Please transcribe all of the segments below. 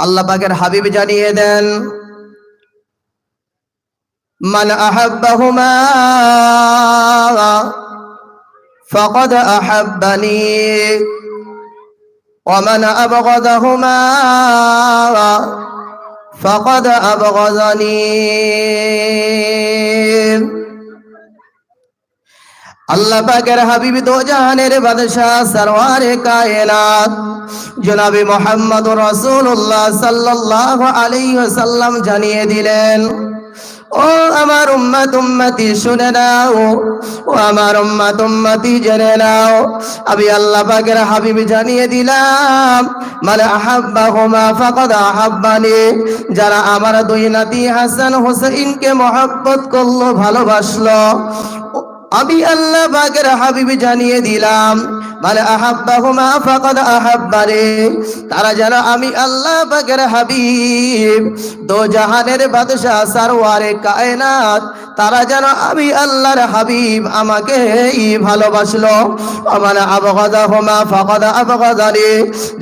আল্লাহ পাকের হাবিব জানিয়ে দেন মান আহাব্বাহুমা فقد أحبني ومن أبغضهما فقد أبغضني আল্লাহ পাকের হাবিব দো জাহানের বাদশাহ, সরওয়ারে কায়নাত। জনাবে মোহাম্মদ রাসূলুল্লাহ সাল্লাল্লাহু আলাইহি ওয়াসাল্লাম জানিয়ে দিলেন, ও আমার উম্মত, উম্মতি শুনে নাও। ও আমার উম্মত, উম্মতি জেনে নাও। আমি আল্লাহ পাকের হাবিব জানিয়ে দিলাম মানে আহাব্বা আহাব্বাহুমা ফাকাদ আহাব্বানি। যারা আমার দুই নাতি হাসান হোসেনকে মহব্বত করল, ভালোবাসলো আমি আল্লাহ বাগের হাবিব জানিয়ে দিলাম মানে আহাব্বাহুমা ফাকাদ আহাব্বানি তারা যেন আমি আল্লাহ বাগের হাবিব, দো জাহানের বাদশাহ, সারওয়ারে কায়নাত, তারা যেন আমি আল্লাহর হাবিব আমাকে ভালোবাসলো। মানে আবগাদাহুমা ফাকাদ আবগাদানি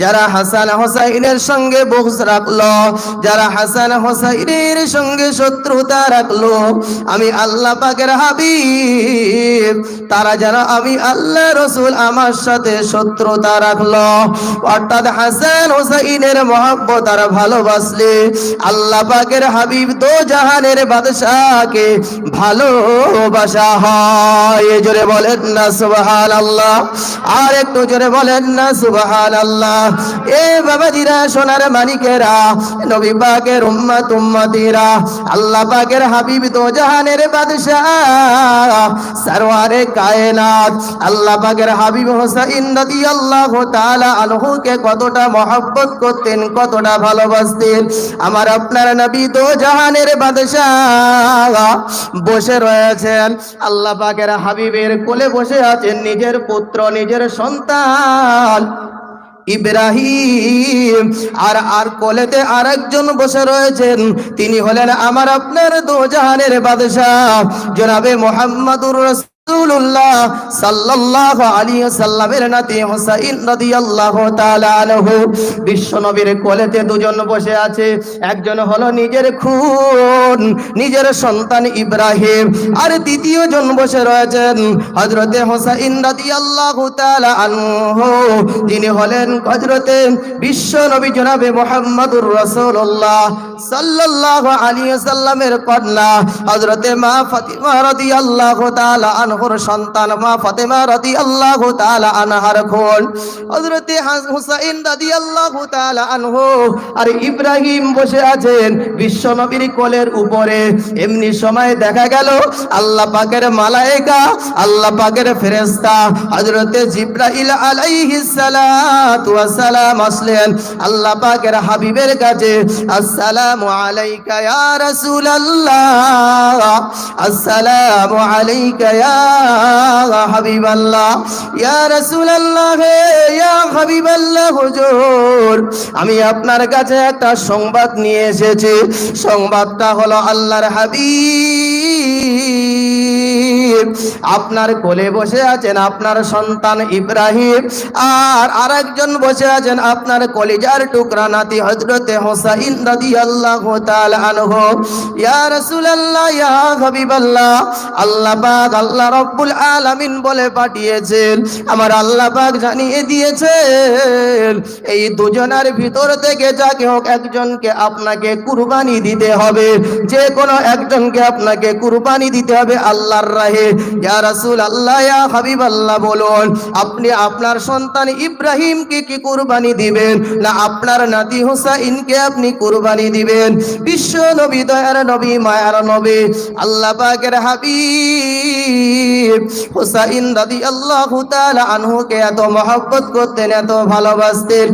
যারা হাসান হোসাইনের সঙ্গে বুকস রাখল, যারা হাসান হোসাইনের সঙ্গে শত্রুতা রাখল, আমি আল্লাহ পাকের হাবিব It's. তারা যেন, আমি আল্লাহ রসুল, আমার সাথে শত্রুতা রাখল। অর্থাৎ হাসান হোসাইনের মহব্বত আর ভালোবাসলে আল্লাহ পাকের হাবিব তো জাহানের বাদশাহকে ভালোবাসা হয়। জোরে বলেন না সুবহান আল্লাহ আর একটু জোরে বলেন না সুবহান আল্লাহ এ বাবাজিরা, সোনার মানিকেরা, নবী পাকের উম্মত, উম্মতিরা, আল্লাহ পাকের হাবিব তো জাহানের বাদশাহ। সরওয়ারে কায়নাত। আল্লাহ পাকের হাবিব রাদিয়াল্লাহু তাআলা আনহুকে কতটা মহব্বত করতেন, কতটা ভালোবাসতেন। আমার আপনার নবী তো জাহানের বাদশাহ বসে রয়েছেন। আল্লাহ পাকের হাবিবের কোলে বসে আছেন নিজের পুত্র, নিজের সন্তান ইব্রাহিম। আর আর কোলেতে আরেকজন বসে রয়েছেন, তিনি হলেন আমার আপনার দো জাহানের বাদশাহ। জনাবে মোহাম্মদুর রাসূলুল্লাহ সাল্লাল্লাহু আলাইহি সাল্লামের নাতি হুসাইন রাদিয়াল্লাহু তাআলা আনহু বিশ্ব কোলেতে দুজন বসে আছে। একজন হলো নিজের খুন, নিজের সন্তান ইব্রাহিম জন বসে রয়েছেন আনহু। যিনি হলেন হযরতে বিশ্ব নবী জনাবে মুহাম্মদুর রাসূলুল্লাহ। আলাইহি ইব্রাহিম বসে আছেন বিশ্ব নবীর কোলের উপরে। এমনি সময় দেখা গেল আল্লাহ পাকের মালায়েকা, আল্লাহ পাকের ফেরেশতা হযরতে জিব্রাইল আলাইহিস সালাতু সালাম আসলেন। আল্লাহ পাকের হাবিবের কাছে, আসসালামু আলাইকা ইয়া রাসূলুল্লাহ আসসালামু আলাইকা ইয়া হাবিবাল্লাহ ইয়া রাসূলুল্লাহ ইয়া হাবিবাল্লাহ হুজুর. আমি আপনার কাছে একটা সংবাদ নিয়ে এসেছি। সংবাদটা হলো আল্লাহর হাবিব। আপনার কোলে বসে আছেন আপনার সন্তান ইব্রাহিম, আর আরেকজন বসে আছেন আপনার কলিজার টুকরা নাতি হযরতে হোসাইন হাবিবাল্লাহ, আল্লাহ পাঠিয়েছেন, আমার আল্লাহ জানিয়ে দিয়েছেন, এই দুজনের ভিতর থেকে যাকে হোক একজনকে আপনাকে কুরবানি দিতে হবে একজনকে আপনাকে কুরবানি দিতে হবে আল্লাহর রাহে। ইয়া আল্লাহ ইয়া বলুন, আপনি আপনার সন্তান কি কুরবানি দিবেন? না আপনার নাতি আপনি কুরবানি দিবেন? বিশ্ব নবী, দয়ার নবী, মায়ার নবী, আল্লাহ পাকের হাবিব, হুসাইন এত করতেন, এত ভালোবাসতেন।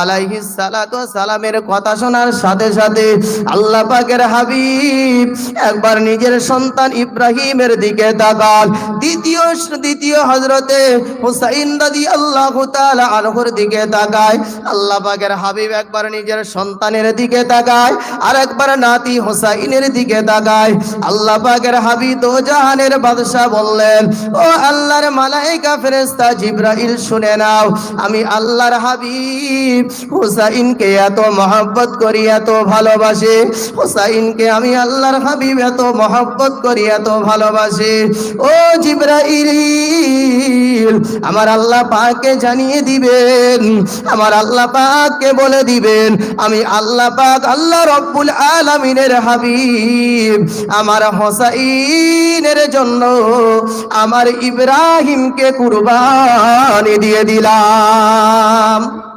আলাইহিস সালাতু সালামের কথা শোনার সাথে সাথে আল্লাহ পাকের হাবিব একবার নিজের সন্তান ইব্রাহিমের দিকে তাকান দ্বিতীয় দ্বিতীয় হজরতে হুসাইন দাদি আল্লাহ তাআলা আনহুর দিকে তাকায়। আল্লাহ পাকের হাবিব একবার নিজের সন্তানের দিকে তাকায়, আর একবার নাতি হুসাইনের দিকে তাকায়। আল্লাহ পাকের হাবিব তো জাহানের বাদশাহ বললেন, ও আল্লাহর মালাইকা ফেরেশতা জিব্রাইল, শুনে নাও, আমি আল্লাহর হাবিব। হুসাইনকে এত মহব্বত করি, এত ভালোবাসি। হুসাইনকে আমি আল্লাহর হাবিব এত মহব্বত করি, এত ভালোবাসি। ও জিব্রাইল, আমার আল্লাহ পাককে জানিয়ে দিবেন, আমার আল্লাহ পাককে বলে দিবেন, আমি আল্লাহ পাক আল্লাহ রব্বুল আলামিনের হাবিব, আমার হোসাইনের জন্য আমার ইব্রাহিমকে কুরবানি দিয়ে দিলাম।